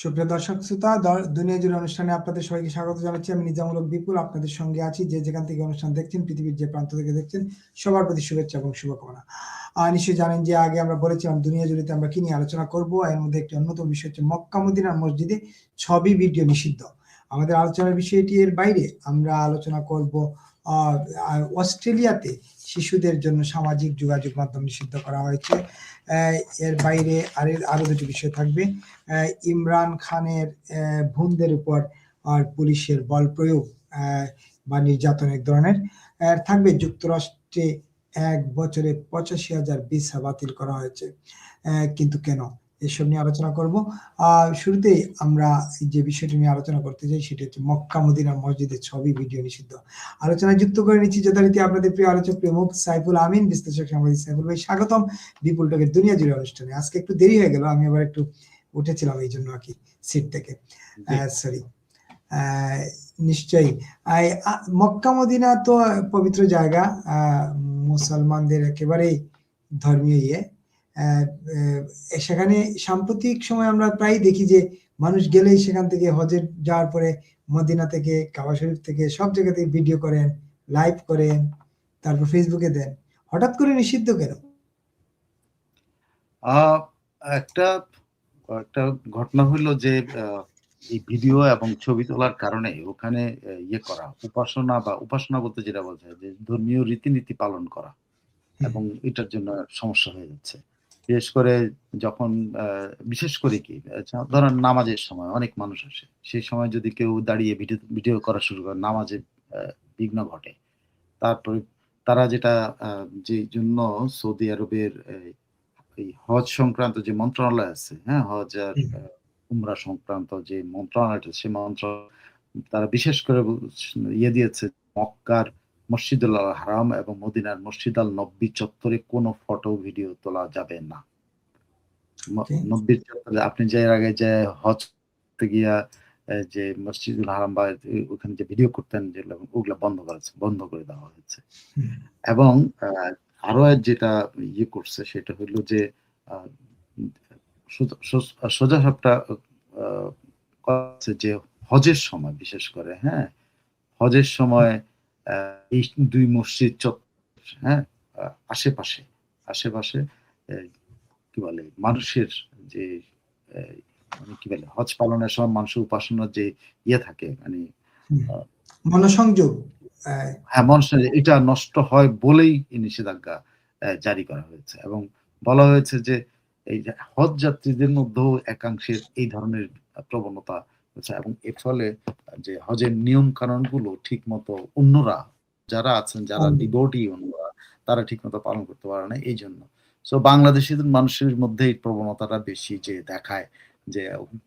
সুপ্রিয় দর্শক, শ্রোতা দুনিয়া জুড়ে অনুষ্ঠানে আপনাদের সবাইকে স্বাগত জানাচ্ছি। আমি নিজামুলক বিপুল, আপনাদের সঙ্গে আছি। যে যেখান থেকে অনুষ্ঠান দেখছেন, পৃথিবীর যে প্রান্ত থেকে দেখছেন, সবার প্রতি শুভেচ্ছা এবং শুভকামনা। আর নিশ্চয়ই জানেন যে আগে আমরা বলেছিলাম, দুনিয়া জুড়েতে আমরা কি নিয়ে আলোচনা করব এর মধ্যে একটি অন্যতম বিষয় হচ্ছে মক্কা মদিনার মসজিদে ছবি, ভিডিও নিষিদ্ধ। আমাদের আলোচনার বিষয়টি এর বাইরে আমরা আলোচনা করব অস্ট্রেলিয়াতে শিশুদের জন্য সামাজিক যোগাযোগ মাধ্যম নিষিদ্ধ করা হয়েছে। এর বাইরে আর, আরও দুটি বিষয় থাকবে। ইমরান খানের ভুনদের উপর আর পুলিশের বল প্রয়োগ বা নির্যাতন এক ধরনের। থাকবে যুক্তরাষ্ট্রে এক বছরে পঁচাশি হাজার ভিসা বাতিল করা হয়েছে। কিন্তু কেন? এসব নিয়ে আলোচনা করব। আর শুরুতেই আমরা যে বিষয়টি নিয়ে আলোচনা করতে চাই সেটি হচ্ছে মক্কা মদিনার মসজিদের ছবি ভিডিও নিষিদ্ধ। আলোচনায় যুক্ত করে নিচ্ছি যথারীতি আপনাদের প্রিয় আলোচক প্রমুখ সাইফুল আমিন বিশ্লেষক সাংবাদিক সাইফুল ভাই স্বাগতম। বিপুল টকের দুনিয়া জুড়ে অনুষ্ঠানে। আজকে একটু দেরি হয়ে গেল আমি আবার একটু উঠেছিলাম এই জন্য আর কি সিট থেকে। সরি নিশ্চয়ই। মক্কা মদিনা তো পবিত্র জায়গা। আহ, মুসলমানদের একেবারেই ধর্মীয় ইয়ে। সেখানে সাম্প্রতিক সময় আমরা প্রায় দেখি যে মানুষ গেলেই সেখান থেকে হজে যাওয়ার পরে মদিনা থেকে কাবা শরীফ থেকে সব জায়গা থেকে ভিডিও করেন লাইভ করেন তারপর ফেসবুকে দেন। হঠাৎ করে নিষিদ্ধ কেন? আহ, একটা একটা ঘটনা হলো যে এই ভিডিও এবং ছবি তোলার কারণে ওখানে ইয়ে করা উপাসনা বা উপাসনা বলতে যেটা বলছে যে ধর্মীয় রীতিনীতি পালন করা এবং এটার জন্য সমস্যা হয়ে যাচ্ছে। বিশেষ করে যখন বিশেষ করে কি আচ্ছা, ধরেন নামাজের সময় অনেক মানুষ আসে। সেই সময় যদি কেউ দাঁড়িয়ে ভিডিও ভিডিও করা শুরু করে নামাজে বিঘ্ন ঘটে তারপরে তারা যেটা যে জন্য সৌদি আরবের এই হজ সংক্রান্ত যে মন্ত্রণালয় আছে হ্যাঁ হজ আর উমরা সংক্রান্ত যে মন্ত্রণালয়টা সে মন্ত্র তারা বিশেষ করে ইয়ে দিয়েছে মক্কার মসজিদুল আল হারাম এবং মদিনার মসজিদ আল নব্বী চত্বরে কোনো ফটো ভিডিও তোলা যাবে না। ম- নব্বী চত্বরে আপনি যে এর আগে যে হজ গিয়া আহ, যে মসজিদুল হারাম বা ওখানে যে ভিডিও করতেন যেগুলো ওগুলা বন্ধ করেছে বন্ধ করে দেওয়া হয়েছে। এবং আরও যেটা ইয়ে করছে সেটা হলো যে সোজা- সাপটা আহ, যে হজের সময় বিশেষ করে হ্যাঁ? হজের সময় এই দুই মসজিদ চত্বর হ্যাঁ? আশেপাশে আশেপাশে কি বলে মানুষের যে মানে কি বলে হজ পালনের সময় মানুষের উপাসনার যে ইয়ে থাকে মানে মনসংযোগ হ্যাঁ মানুষের এটা নষ্ট হয় বলেই এই নিষেধাজ্ঞা জারি করা হয়েছে। এবং বলা হয়েছে যে এই হজ যাত্রীদের মধ্যেও একাংশের এই ধরনের প্রবণতা হচ্ছে এবং এর ফলে যে হজের নিয়ম কানুনগুলো ঠিক মতো অন্যরা যারা আছেন যারা ডিভোটি অন্যরা তারা ঠিক মতো পালন করতে পারে না এই জন্য। সো বাংলাদেশি মানুষের মধ্যে এই প্রবণতাটা বেশি যে দেখায় যে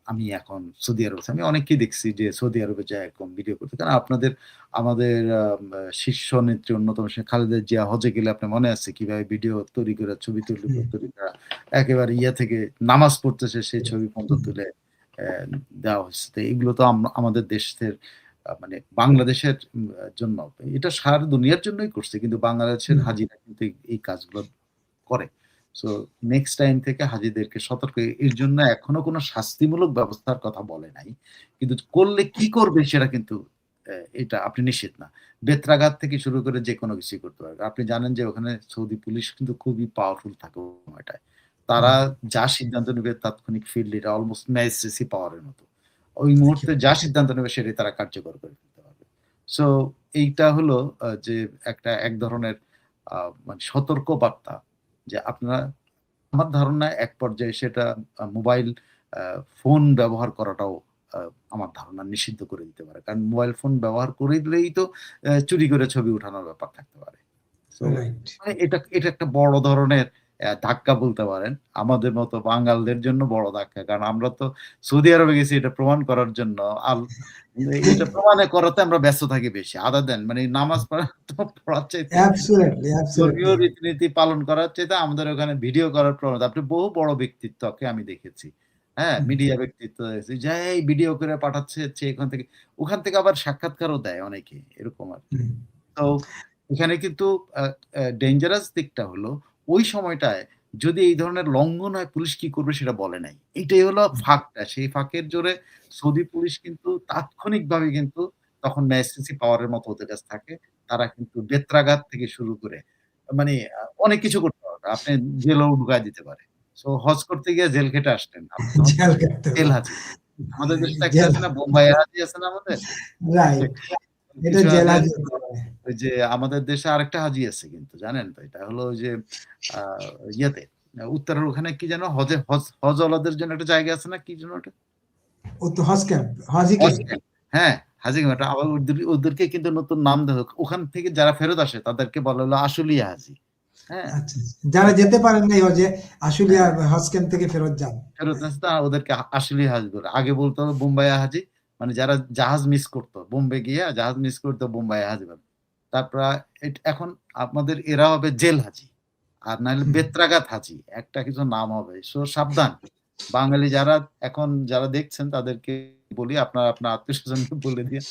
আমি এখন সৌদি আরব আমি অনেককেই দেখছি যে সৌদি আরবে যায় এখন ভিডিও করতে। কারণ আপনাদের আমাদের আম, শীর্ষ নেত্রী অন্যতম সে খালেদা জিয়া হজে গেলে আপনার মনে আছে কীভাবে ভিডিও তৈরি করে ছবি তুলে তৈরি করা একেবারে ইয়া থেকে নামাজ পড়তেছে সেই ছবি পর্যন্ত তুলে দেওয়া হচ্ছে তো এগুলো তো আম- আমাদের দেশের মানে বাংলাদেশের জন্য। এটা সারা দুনিয়ার জন্যই করছে কিন্তু বাংলাদেশের হাজিরা কিন্তু এই- কাজগুলো করে। সো নেক্সট টাইম থেকে হাজিদেরকে সতর্ক। এর জন্য এখনও কোনো শাস্তিমূলক ব্যবস্থার কথা বলে নাই। কিন্তু করলে কি করবে সেটা কিন্তু এটা আপনি নিশ্চিত না। বেত্রাঘাত থেকে শুরু করে যে কোনো কিছু করতে পারবে। আপনি জানেন যে ওখানে সৌদি পুলিশ কিন্তু খুবই পাওয়ারফুল থাকে সময়টায়। তারা যা সিদ্ধান্ত নেবে তাৎক্ষণিক ফিল্ড এটা অলমোস্ট ম্যাজিস্ট্রেসি পাওয়ারের মতো। ওই মুহূর্তে যা সিদ্ধান্ত নেবে সেটাই তারা কার্যকর করে ফেলতে পারবে। সো এইটা হলো যে একটা এক ধরনের মানে সতর্ক বার্তা যে আপনারা আমার ধারণা এক পর্যায়ে সেটা মোবাইল ফোন ব্যবহার করাটাও আমার ধারণা নিষিদ্ধ করে দিতে পারে। কারণ মোবাইল ফোন ব্যবহার করে দিলেই তো চুরি করে ছবি উঠানোর ব্যাপার থাকতে পারে। মানে এটা এটা একটা বড় ধরনের ধাক্কা বলতে পারেন। আমাদের মতো বাঙালদের জন্য বড় ধাক্কা। কারণ আমরা তো সৌদি আরবে গেছি এটা প্রমাণ করার জন্য। আল এটা প্রমাণে করাতে আমরা ব্যস্ত থাকি বেশি। আদা দেন মানে নামাজ পড়া পড়ার চাইতে ধর্মীয় রীতিনীতি পালন করার চাইতে আমাদের ওখানে ভিডিও করার প্রবণতা। আপনি বহু বড় ব্যক্তিত্বকে আমি দেখেছি। হ্যাঁ মিডিয়া ব্যক্তিত্ব দেখেছি। যে এই ভিডিও করে পাঠাচ্ছে এখান থেকে। ওখান থেকে আবার সাক্ষাৎকারও দেয় অনেকে এরকম আর কি। তো এখানে কিন্তু ডেঞ্জারাস দিকটা হলো ওই সময়টায় যদি এই ধরনের লঙ্ঘন হয় পুলিশ কি করবে সেটা বলে নাই। এটাই হলো ফাঁকটা। সেই ফাঁকের জোরে সৌদি পুলিশ কিন্তু তাৎক্ষণিকভাবে কিন্তু তখন ম্যাজিস্ট্রেসি পাওয়ারের মতো ওদের কাছে থাকে। তারা কিন্তু বেত্রাঘাত থেকে শুরু করে মানে অনেক কিছু করতে পারবে। আপনি জেলও ঢুকায় দিতে পারে। সো হজ করতে গিয়ে জেল খেটে। জেল হাজি আমাদের দেশে একটা আছে না বোম্বাই হাজি আছে না আমাদের? রাইট। ওই যে আমাদের দেশে আরেকটা হাজি আছে কিন্তু জানেন তো? এটা হলো যে ইয়েতে উত্তরের ওখানে কি যেন হজে হজ হজ ওলাদের জন্য একটা জায়গা আছে না কি যেন ওটা? হজ ক্যাম্প হজি ক্যাম্প। ক্যাম্প। হ্যাঁ হাজি ক্যাম্প, এটা আবার ওদেরকে কিন্তু নতুন নাম দেওয়া। ওখান থেকে যারা ফেরত আসে তাদেরকে বলা হলো আসলিয়া হাজি হ্যাঁ। আচ্ছা যারা যেতে পারেন নাই হজে আসলে হজ ক্যাম্প থেকে ফেরত যান। ফেরত আসে ওদেরকে আসলি হাজি বলে। আগে বলতো বোম্বাই হাজি মানে যারা জাহাজ মিস করতো বোম্বে গিয়ে জাহাজ মিস করতো বোম্বাই হাজি বলে তারপর এখন আপনাদের এরা হবে জেল হাজি আর নাহলে বেত্রাঘাত হাজি একটা কিছু নাম হবে। সো সাবধান। বাঙালি যারা এখন যারা দেখছেন তাদেরকে বলি আপনার আপনার আত্মীয় স্বজনকে বলে দিয়ে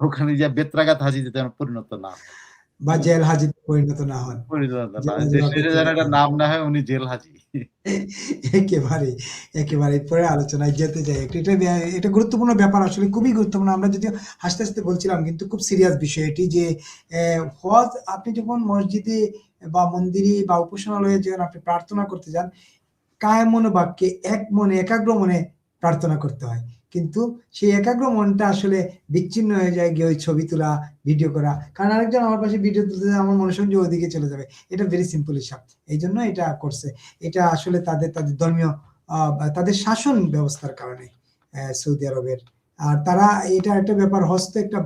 ওখানে যে বেত্রাঘাত হাজি যেতে পরিণত না হয়। বা জেল হাজির পরিণত না হন। হাজি একটা নাম না হয় উনি জেল হাজি। একেবারে একেবারে পরে আলোচনায় যেতে একটু এটা এটা গুরুত্বপূর্ণ ব্যাপার আসলে খুবই গুরুত্বপূর্ণ। আমরা যদি হাসতে হাসতে বলছিলাম কিন্তু খুব সিরিয়াস বিষয় এটি যে হজ আপনি যখন মসজিদে বা মন্দিরে বা উপাসনালয়ে যখন আপনি প্রার্থনা করতে যান কায় মনো বাক্যে এক মনে একাগ্র মনে প্রার্থনা করতে হয়। কিন্তু সেই একাগ্র মনটা আসলে বিচ্ছিন্ন হয়ে যায় গিয়ে ওই ছবি তোলা ভিডিও করা। কারণ আরেকজন আমার পাশে ভিডিও তুলতে আমার মনোসংযোগ ওদিকে চলে যাবে। এটা ভেরি সিম্পল হিসাব। এই জন্য এটা করছে। এটা আসলে তাদের তাদের ধর্মীয় তাদের শাসন ব্যবস্থার কারণে সৌদি আরবের। আর তারা এটা একটা ব্যাপার হজ তো একটা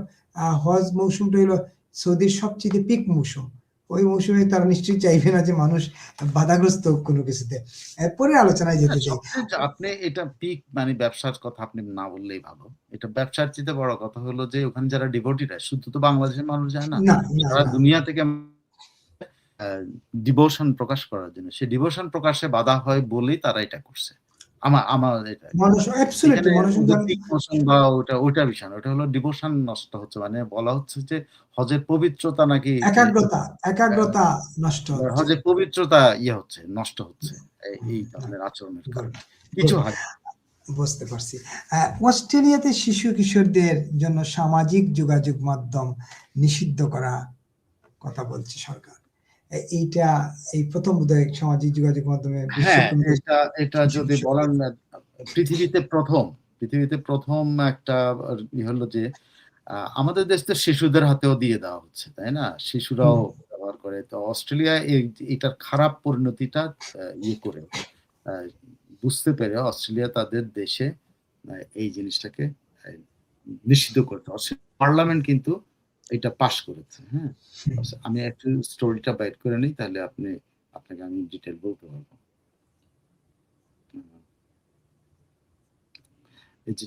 হজ মৌসুমটা হলো সৌদির সবচেয়ে পিক মৌসুম। ওই মৌসুমে তারা নিশ্চয়ই চাইবে না যে মানুষ বাধাগ্রস্ত হোক কোনো কিছুতে। এরপরে আলোচনায় যেতে চাই। আপনি এটা পিক মানে ব্যবসার কথা আপনি না বললেই ভালো। এটা ব্যবসার চেয়ে বড় কথা হলো যে ওখানে যারা ডিভোটিরা শুধু তো বাংলাদেশের মানুষ যায় না সারা দুনিয়া থেকে ডিভোশন প্রকাশ করার জন্য সে ডিভোশন প্রকাশে বাধা হয় বলেই তারা এটা করছে। আমার আমার এটা। মানুষ অ্যাবসলিউটলি এখানে মনোসংযোগ বা ওটা ওটা বিষয় ওটা হলো ডিভোশন নষ্ট হচ্ছে মানে বলা হচ্ছে যে হজের পবিত্রতা নাকি একাগ্রতা একাগ্রতা নষ্ট হজের পবিত্রতা ইয়ে হচ্ছে নষ্ট হচ্ছে এই- এই ধরনের আচরণের কারণে। কিছু হয় বুঝতে পারছি। অস্ট্রেলিয়াতে শিশু কিশোরদের জন্য সামাজিক যোগাযোগ মাধ্যম নিষিদ্ধ করা কথা বলছে সরকার। এইটা এই প্রথম বোধহয় সামাজিক যোগাযোগ মাধ্যমে হ্যাঁ এটা এটা যদি বলেন না, পৃথিবীতে প্রথম পৃথিবীতে প্রথম একটা হলো যে আমাদের দেশ তো শিশুদের হাতেও দিয়ে দেওয়া হচ্ছে তাই না? শিশুরাও ব্যবহার করে। তো অস্ট্রেলিয়া এটার খারাপ পরিণতিটা ইয়ে করে বুঝতে পেরে অস্ট্রেলিয়া তাদের দেশে এই জিনিসটাকে নিষিদ্ধ করতে পার্লামেন্ট কিন্তু এটা পাশ করেছে হ্যাঁ? আচ্ছা, আমি একটু স্টোরিটা বাইট করে নিই তাহলে আপনি আপনাকে আমি ডিটেল বলতে পারব।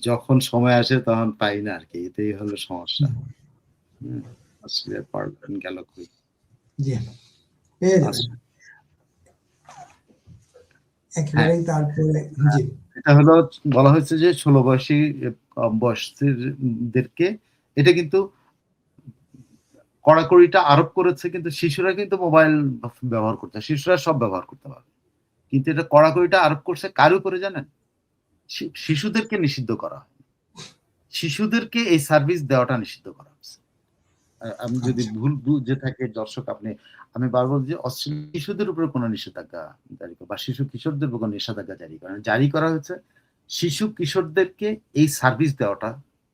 যখন সময় আসে তখন পাই না আর কি এটাই হলো সমস্যা। অস্ট্রেলিয়ার গেল কই? যাবেন আচ্ছা, একেবারেই তারপরে এটা হলো বলা হয়েছে যে ষোলো বয়সী বয়সীদেরকে এটা কিন্তু কড়াকড়িটা আরোপ করেছে কিন্তু শিশুরা কিন্তু মোবাইল ব্যবহার করতে শিশুরা সব ব্যবহার করতে পারবে কিন্তু এটা কড়াকড়িটা আরোপ করছে কার উপরে জানেন শিশুদেরকে নিষিদ্ধ করা হয় শিশুদেরকে এই সার্ভিস দেওয়াটা নিষিদ্ধ করা হয়েছে আমি যদি আচ্ছা। ভুল বুঝে থাকে দর্শক আপনি আমি বারবার যে অস্ট্রেলিয়া শিশুদের উপরে কোনো নিষেধাজ্ঞা জারি করা বা শিশু কিশোরদের উপর কোনো নিষেধাজ্ঞা জারি করা। জারি করা হয়েছে শিশু কিশোরদেরকে এই সার্ভিস দেওয়াটা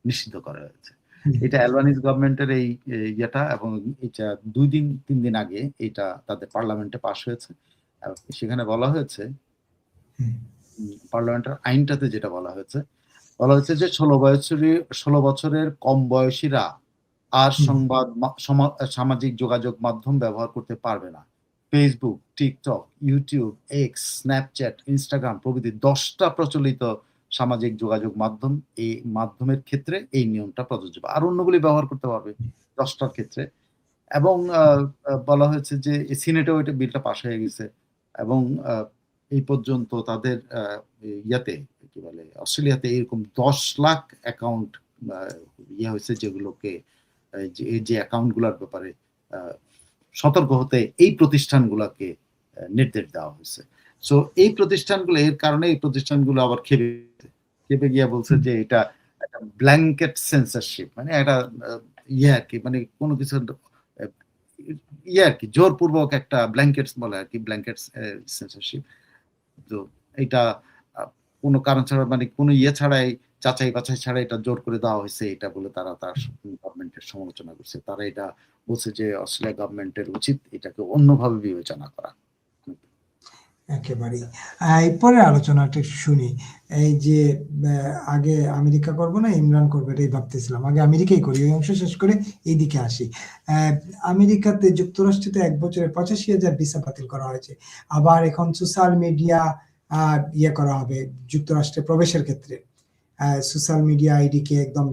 নিষিদ্ধ করা হয়েছে। এটা অ্যালবানিজ গভর্নমেন্টের এই ইয়েটা এবং এটা দুই দিন তিন দিন আগে এটা তাদের পার্লামেন্টে পাশ হয়েছে। সেখানে বলা হয়েছে পার্লামেন্টের আইনটাতে যেটা বলা হয়েছে বলা হয়েছে যে ষোলো বছরের ষোলো বছরের কম বয়সীরা আর সংবাদ সামাজিক যোগাযোগ মাধ্যম ব্যবহার করতে পারবে না। Facebook TikTok YouTube X Snapchat Instagram প্রভৃতি দশটা প্রচলিত সামাজিক যোগাযোগ মাধ্যম, এই মাধ্যমের ক্ষেত্রে এই নিয়মটা প্রযোজ্য আর অন্যগুলি ব্যবহার করতে পারবে দশটার ক্ষেত্রে। এবং বলা হয়েছে যে সিনেটেও এটা বিলটা পাশ হয়ে গেছে এবং এই পর্যন্ত তাদের ইয়াতে কি বলে, অস্ট্রেলিয়াতে এরকম দশ লাখ অ্যাকাউন্ট ইয়ে হয়েছে যেগুলোকে যে অ্যাকাউন্টগুলোর ব্যাপারে সতর্ক হতে এই প্রতিষ্ঠানগুলোকে নির্দেশ দেওয়া হয়েছে। সো এই প্রতিষ্ঠানগুলো, এর কারণে এই প্রতিষ্ঠানগুলো আবার খেপে খেপে গিয়ে বলছে যে এটা একটা ব্ল্যাঙ্কেট সেন্সারশিপ মানে একটা ইয়ে আর কি মানে কোনো কিছু ইয়ে আর কি, জোরপূর্বক একটা ব্ল্যাঙ্কেটস বলে আর কি ব্ল্যাঙ্কেট সেন্সারশিপ তো এটা কোনো কারণ ছাড়া মানে কোনো ইয়ে ছাড়াই, যাচাই বাছাই ছাড়া এটা জোর করে দেওয়া হয়েছে, এটা বলে তারা তার গভর্নমেন্টের সমালোচনা করছে। তারা এটা বলছে যে অস্ট্রেলিয়া গভর্নমেন্টের উচিত এটাকে অন্যভাবে বিবেচনা করা। একেবারেই। এরপরে আলোচনাটা শুনি। এই যে আগে আমেরিকা করব না ইমরান করবে এটাই ভাবতেছিলাম। আগে আমেরিকাই করি ওই অংশ শেষ করে এইদিকে আসি। আমেরিকাতে যুক্তরাষ্ট্রতে এক বছরে পঁচাশি হাজার ভিসা বাতিল করা হয়েছে। আবার এখন সোশ্যাল মিডিয়া ইয়ে করা হবে যুক্তরাষ্ট্রে প্রবেশের ক্ষেত্রে। সোশ্যাল মিডিয়া আইডি কে একদম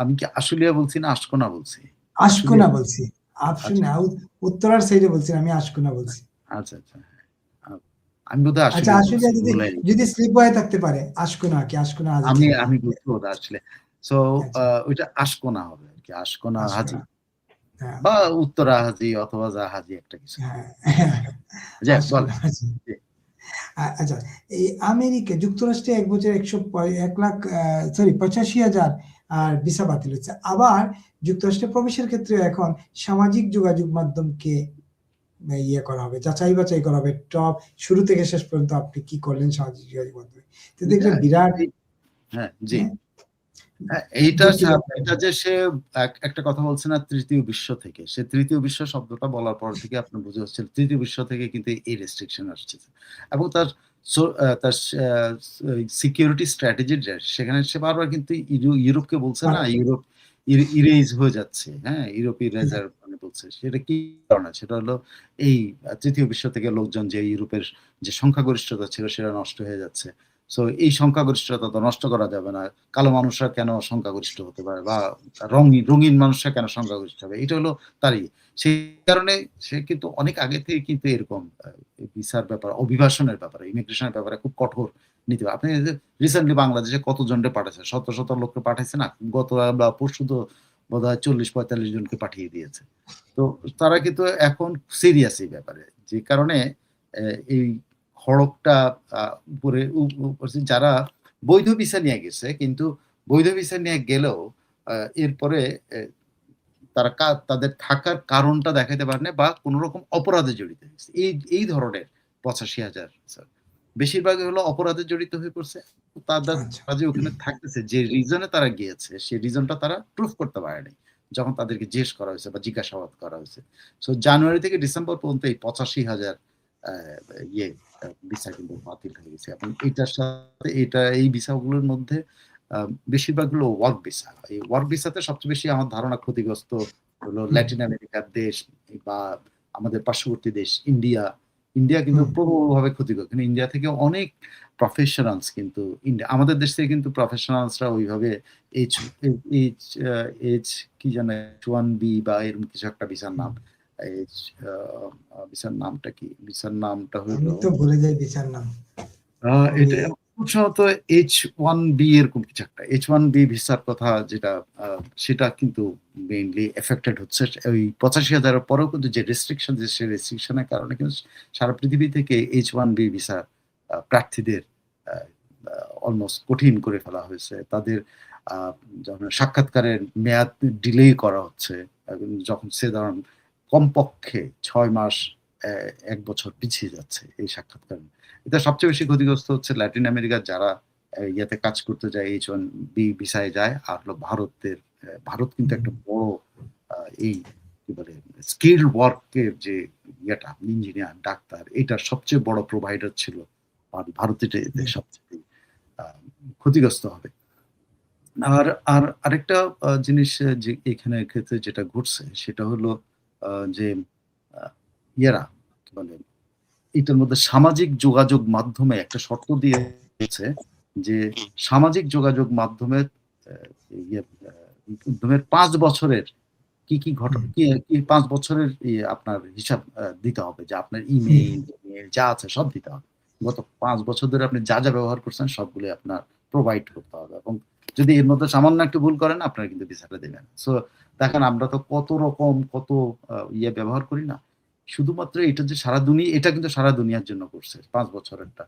আমি কি আশুলিয়া বলছি না আশকোনা বলছি? আশকুনা বলছি। আপনি না উত্তরার সাইডে বলছি আমি আশকুনা বলছি। আচ্ছা আচ্ছা। আমি বোধহয় আচ্ছা আশুলিয়া যদি যদি স্লিপ হয়ে থাকতে পারে আশকুনা কি আশকুনা আমি আমি বুঝতে বোধহয় আসলে। সো। ওইটা আশকোনা হবে আর কি আশকোনা হাজি হ্যাঁ। বা উত্তরা হাজি অথবা জাহাজি একটা কিছু। হ্যাঁ। আশকুনা বলে আচ্ছা এই আমেরিকা যুক্তরাষ্ট্রে এক বছর একশো এক লাখ সরি পঁচাশি হাজার আর ভিসা বাতিল হচ্ছে আবার যুক্তরাষ্ট্রে প্রবেশের ক্ষেত্রে এখন সামাজিক যোগাযোগ মাধ্যমকে ইয়ে করা হবে যাচাই বাছাই করা হবে টপ শুরু থেকে শেষ পর্যন্ত আপনি কি করলেন সামাজিক যোগাযোগ মাধ্যমে? তো দেখলেন বিরাট হ্যাঁ জি। হ্যাঁ। হ্যাঁ, এইটা এটা যে সে একটা কথা বলছে না তৃতীয় বিশ্ব থেকে। সে তৃতীয় বিশ্ব শব্দটা বলার পর থেকে আপনি বুঝে হচ্ছে তৃতীয় বিশ্ব থেকে কিন্তু এই রেস্ট্রিকশন আসছে। এবং তার তার সিকিউরিটি স্ট্র্যাটেজি সেখানে সে বারবার কিন্তু ইউরো- ইউরোপকে বলছে না ইউরোপ ইরেজ হয়ে যাচ্ছে। হ্যাঁ ইউরোপ ইরেজার মানে বলছে সেটা কি কারণে সেটা হলো এই তৃতীয় বিশ্ব থেকে লোকজন যে ইউরোপের যে সংখ্যাগরিষ্ঠতা ছিল, সেটা নষ্ট হয়ে যাচ্ছে। সো এই সংখ্যাগরিষ্ঠতা তো নষ্ট করা যাবে না। কালো মানুষরা কেন সংখ্যাগরিষ্ঠ হতে পারে? বা রঙিন রঙিন মানুষরা কেন সংখ্যাগরিষ্ঠ হবে? এটা হলো তারই সেই কারণে সে কিন্তু অনেক আগে থেকে কিন্তু এরকম ভিসার ব্যাপার, অভিবাসনের ব্যাপারে, ইমিগ্রেশনের ব্যাপারে খুব কঠোর নীতি আপনি রিসেন্টলি বাংলাদেশে কতজনকে পাঠাচ্ছে শত শত লোককে পাঠাইছে না? গত বা পরশু তো বোধ হয় চল্লিশ পঁয়তাল্লিশ জনকে পাঠিয়ে দিয়েছে। তো তারা কিন্তু এখন সিরিয়াস এই ব্যাপারে। যে কারণে এই খড়কটা উপরে যারা বৈধ ভিসা নিয়ে গেছে, কিন্তু বৈধ ভিসা নিয়ে গেলেও এরপরে তারা তাদের থাকার কারণটা দেখাতে পারে না বা কোন রকম অপরাধে জড়িত হয়েছে। এই এই ধরনের পঁচাশি হাজার বেশিরভাগই হলো অপরাধে জড়িত হয়ে পড়ছে। তারা যে ওখানে থাকতেছে যে রিজনে তারা গিয়েছে সেই রিজনটা তারা প্রুফ করতে পারেনি যখন তাদেরকে জিজ্ঞেস করা হয়েছে বা জিজ্ঞাসাবাদ করা হয়েছে। সো জানুয়ারি থেকে ডিসেম্বর পর্যন্ত এই পঁচাশি হাজার ইয়ে ভিসা কিন্তু বাতিল হয়ে গেছে। এবং এটার সাথে এটা এই ভিসাগুলোর মধ্যে আহ, বেশিরভাগগুলো ওয়ার্ক ভিসা এই ওয়ার্ক ভিসাতে সবচেয়ে বেশি আমার ধারণা ক্ষতিগ্রস্ত হলো ল্যাটিন আমেরিকার দেশ বা আমাদের পার্শ্ববর্তী দেশ ইন্ডিয়া ইন্ডিয়া কিন্তু। প্রবলভাবে ক্ষতিগ্রস্ত কিন্তু ইন্ডিয়া থেকে অনেক প্রফেশনালস কিন্তু ইন্ডিয়া আমাদের দেশ থেকে কিন্তু প্রফেশনালসরা ওইভাবে এইচ এইচ এইচ কি জানে এইচ ওয়ান বি বা এরকম কিছু একটা ভিসার নাম এইচ ভিসার নামটা কি ভিসার নামটা হলো তো ভুলে যাই ভিসার নাম এটা সম্ভবত এইচ ওয়ান বি এরকম কিছু একটা। এইচ ওয়ান বি ভিসার কথা যেটা সেটা কিন্তু মেইনলি এফেক্টেড হচ্ছে। ওই পঁচাশি হাজারের পরেও কিন্তু যে রেস্ট্রিকশন সেই রেস্ট্রিকশনের কারণে কিন্তু সারা পৃথিবী থেকে এইচ ওয়ান বি ভিসা প্রার্থীদের অলমোস্ট কঠিন করে ফেলা হয়েছে। তাদের সাক্ষাৎকারের মেয়াদ ডিলে করা হচ্ছে যখন সে ধরুন কমপক্ষে ছয় মাস এক বছর পিছিয়ে যাচ্ছে এই সাক্ষাৎকার এটা সবচেয়ে বেশি ক্ষতিগ্রস্ত হচ্ছে ল্যাটিন আমেরিকার যারা ইয়েতে কাজ করতে যায় এইচ ওয়ান বি ভিসায় যায় আর হলো ভারতের ভারত কিন্তু একটা বড় এই কি বলে স্কিল ওয়ার্কের যে ইয়েটা ইঞ্জিনিয়ার ডাক্তার এটার সবচেয়ে বড় প্রোভাইডার ছিল আর ভারত এটা সবচেয়ে আহ, ক্ষতিগ্রস্ত হবে। আর আর আরেকটা জিনিস যে এখানে ক্ষেত্রে যেটা ঘটছে সেটা হলো আহ, যে ইয়েরা কি বলে এটার মধ্যে সামাজিক যোগাযোগ মাধ্যমে একটা শর্ত দিয়েছে যে সামাজিক যোগাযোগ মাধ্যমে ইয়ে, মাধ্যমের পাঁচ বছরের কি কি ঘটনা কি পাঁচ বছরের ইয়ে আপনার হিসাব দিতে হবে যে আপনার ইমেইল যা আছে সব দিতে হবে। গত পাঁচ বছর ধরে আপনি যা যা ব্যবহার করছেন সবগুলো আপনার প্রোভাইড করতে হবে এবং যদি এর মধ্যে সামান্য একটু ভুল করেন আপনারা কিন্তু ভিসাটা দেবেন। সো দেখেন আমরা তো কত রকম কত ইয়ে ব্যবহার করি না শুধুমাত্র এটা যে সারা দুনিয়া এটা কিন্তু সারা দুনিয়ার জন্য করছে পাঁচ বছরেরটা।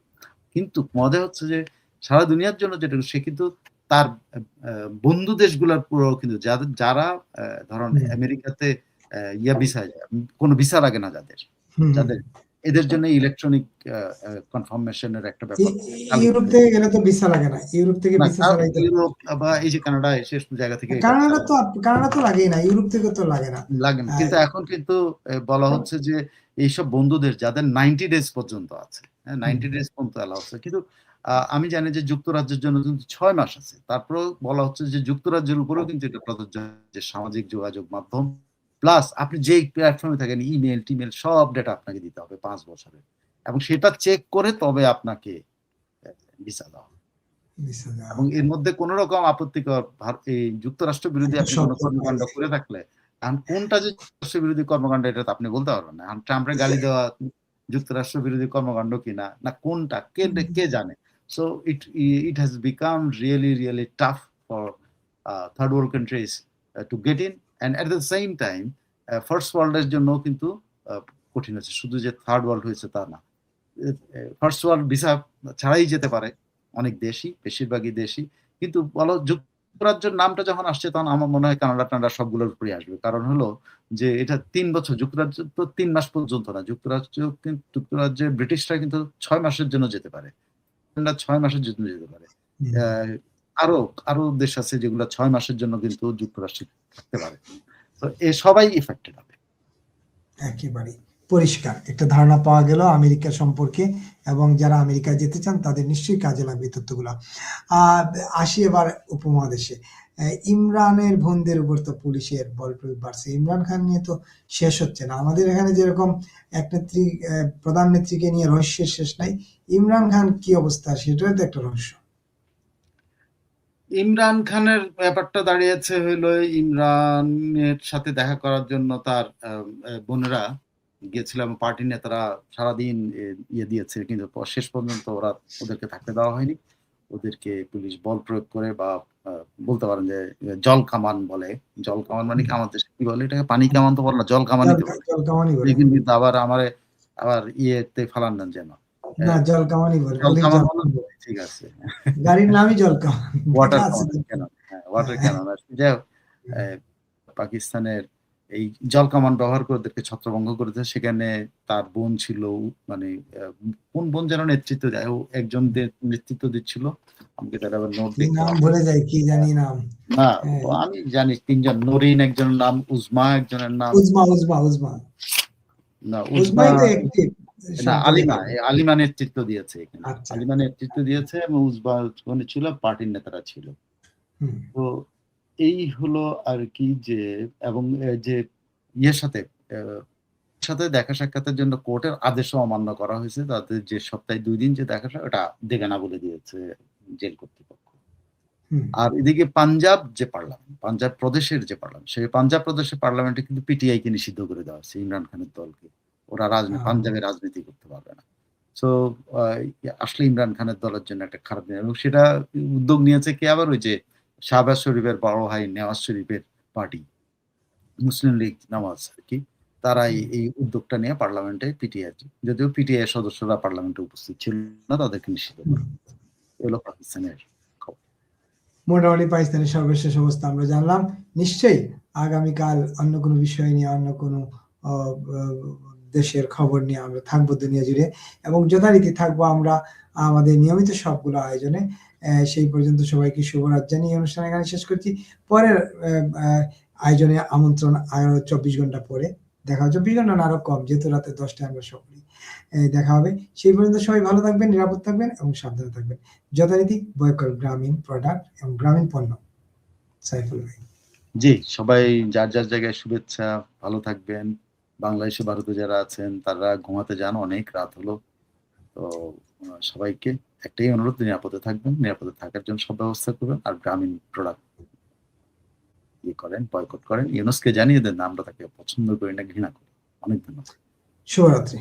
কিন্তু মজা হচ্ছে যে সারা দুনিয়ার জন্য যেটা সে কিন্তু তার বন্ধু দেশগুলোর পুরো কিন্তু যাদের যারা ধরুন আমেরিকাতে আহ, ইয়া ভিসা কোনো ভিসা লাগে না যাদের। যাদের এদের জন্য ইলেকট্রনিক কনফার্মেশনের একটা ব্যাপার। ইউরোপ থেকে গেলে তো ভিসা লাগে না। ইউরোপ থেকে ভিসা কারণ ইউরোপ বা এই যে কানাডা শেষ জায়গা থেকে কানাডা তো কানাডা তো লাগেই না ইউরোপ থেকে তো লাগে না। লাগে না। কিন্তু এখন কিন্তু বলা হচ্ছে যে এইসব বন্ধুদের যাদের নাইনটি ডেজ পর্যন্ত আছে নাইনটি ডেজ পর্যন্ত অ্যালাউ আছে। কিন্তু আহ, আমি জানি যে যুক্তরাজ্যের জন্য কিন্তু ছয় মাস আছে। তারপরেও বলা হচ্ছে যে যুক্তরাজ্যের উপরেও কিন্তু এটা প্রযোজ্য যে সামাজিক যোগাযোগ মাধ্যম প্লাস আপনি যে প্ল্যাটফর্মে থাকেন ইমেল টিমেল সব ডেটা আপনাকে দিতে হবে পাঁচ বছরের এবং সেটা চেক করে তবে আপনাকে ভিসা দেওয়া হবে। এবং এর মধ্যে কোন রকম আপত্তিকর এই যুক্তরাষ্ট্র বিরোধী আপনি কোনো কর্মকাণ্ড করে থাকলে এখন কোনটা যে যুক্তরাষ্ট্র বিরোধী কর্মকাণ্ড এটা তো আপনি বলতে পারবেন না। ট্রাম্পের গালি দেওয়া যুক্তরাষ্ট্র বিরোধী কর্মকাণ্ড কিনা না কোনটা কে কে জানে? So it it has become really really tough for third world countries to get in and at the same time first ওয়ার্ল্ডের জন্য কিন্তু কঠিন হচ্ছে শুধু যে থার্ড ওয়ার্ল্ড হয়েছে তা না। ফার্স্ট ওয়ার্ল্ড ভিসা ছাড়াই যেতে পারে অনেক দেশই বেশিরভাগই দেশই। কিন্তু বলো যুক্তরাজ্যের নামটা যখন আসছে তখন আমার মনে হয় কানাডা টানাডা সবগুলোর উপরে আসবে। কারণ হলো যে এটা তিন বছর যুক্তরাজ্য তো তিন মাস পর্যন্ত না। যুক্তরাজ্য যুক্তরাজ্যের ব্রিটিশরা কিন্তু ছয় মাসের জন্য যেতে পারে। ছয় মাসের জন্য যেতে পারে। আরও আরও দেশ আছে যেগুলো ছয় মাসের জন্য কিন্তু যুক্তরাষ্ট্রে থাকতে পারে। তো এ সবাই ইফেক্টেড হবে। একেবারে পরিষ্কার। একটা ধারণা পাওয়া গেল আমেরিকা সম্পর্কে এবং যারা আমেরিকায় যেতে চান তাদের নিশ্চয়ই কাজে লাগবে তথ্যগুলো। আসি এবার উপমহাদেশে। ইমরানের বোনদের উপর তো পুলিশের বল প্রয়োগ বাড়ছে। ইমরান খান নিয়ে তো শেষ হচ্ছে না। আমাদের এখানে যেরকম এক নেত্রী প্রধান নেত্রীকে নিয়ে রহস্যের শেষ নাই, ইমরান খান কি অবস্থা সেটাও তো একটা রহস্য। ইমরান খানের ব্যাপারটা দাঁড়িয়েছে হইল ইমরানের সাথে দেখা করার জন্য তার বোনেরা গিয়েছিলাম পার্টি নেতারা সারাদিন ইয়ে দিয়েছে কিন্তু শেষ পর্যন্ত ওরা ওদেরকে থাকতে দেওয়া হয়নি। ওদেরকে পুলিশ বল প্রয়োগ করে বা বলতে পারেন যে জল কামান বলে। জল কামান মানে কি আমাদের কি বলে? এটাকে পানি কামান তো বলে না জল কামানই তো বলে। জল কামানি কিন্তু আবার আমার আবার ইয়েতে ফালান না যেন। না জলকামানি বলে ঠিক আছে। গাড়ির নামই জল ওয়াটার। কেন ওয়াটার যাই পাকিস্তানের এই জল কামান ব্যবহার করে ওদেরকে ছত্রভঙ্গ করেছে। সেখানে তার বোন ছিল মানে কোন বোন যেন নেতৃত্ব দেয়? একজন নেতৃত্ব দিচ্ছিল। আমাকে তার আবার নোট নাম ভুলে যাই কি জানি নাম। না হ্যাঁ। আমি জানি তিনজন নরিন একজনের নাম উজমা একজনের নাম। উজমা উজমা উজমা। না উজমা না আলিমা নেতৃত্ব দিয়েছে এখানে। আচ্ছা। আলিমা নেতৃত্ব দিয়েছে এবং ছিল পার্টির নেতারা ছিল। তো এই হলো আর কি যে এবং যে ইয়ের সাথে সাথে দেখা সাক্ষাতের জন্য কোর্টের আদেশও অমান্য করা হয়েছে। তাদের যে সপ্তাহে দুই দিন যে দেখা ওটা দেগানা বলে দিয়েছে জেল কর্তৃপক্ষ। আর এদিকে পাঞ্জাব যে পার্লামেন্ট পাঞ্জাব প্রদেশের যে পার্লামেন্ট সেই পাঞ্জাব প্রদেশের পার্লামেন্টে কিন্তু পিটিআই কে নিষিদ্ধ করে দেওয়া হয়েছে ইমরান খানের দলকে। ওরা রাজনীতি পাঞ্জাবে রাজনীতি করতে পারবে না। তো আসলে ইমরান খানের দলের জন্য একটা খারাপ দিন। এবং সেটা উদ্যোগ নিয়েছে কে আবার? ওই যে শাহবাজ শরীফের বড় ভাই নেওয়াজ শরীফের পার্টি মুসলিম লীগ নামাজ আর কি। তারাই এই উদ্যোগটা নিয়ে পার্লামেন্টে পিটিআই যদিও পিটিআই সদস্যরা পার্লামেন্টে উপস্থিত ছিল না তাদেরকে নিষিদ্ধ করা হয়েছে। এ হলো পাকিস্তানের মোটামুটি পাকিস্তানের সর্বশেষ অবস্থা আমরা জানলাম। নিশ্চয়ই আগামীকাল অন্য কোনো বিষয় নিয়ে অন্য কোনো দেশের খবর নিয়ে আমরা থাকব দুনিয়া জুড়ে এবং যথারীতি থাকব আমরা আমাদের নিয়মিত সবগুলো আয়োজনে। সেই পর্যন্ত সবাইকে শুভরাত জানিয়ে অনুষ্ঠান এখানে শেষ করছি। পরের আয়োজনে আমন্ত্রণ আরও চব্বিশ ঘণ্টা পরে দেখা হবে। চব্বিশ ঘণ্টা আরও কম, যেহেতু রাতে দশটায় আমরা সকলেই দেখা হবে। সেই পর্যন্ত সবাই ভালো থাকবেন, নিরাপদ থাকবেন এবং সাবধানে থাকবেন। যথারীতি বয়কর গ্রামীণ প্রোডাক্ট এবং গ্রামীণ পণ্য। সাইফুল ভাই। জি, সবাই যার যার জায়গায় শুভেচ্ছা, ভালো থাকবেন। বাংলাদেশে ভারতে যারা আছেন, তারা ঘুমাতে যান অনেক, রাত হলো। তো সবাইকে একটাই অনুরোধ, নিরাপদে থাকবেন, নিরাপদে থাকার জন্য সব ব্যবস্থা করবেন আর গ্রামীণ প্রোডাক্ট ইয়ে করেন বয়কট করেন। ইউনুসকে জানিয়ে দেন, আমরা তাকে পছন্দ করি না, ঘৃণা করি। অনেক ধন্যবাদ। শুভরাত্রি।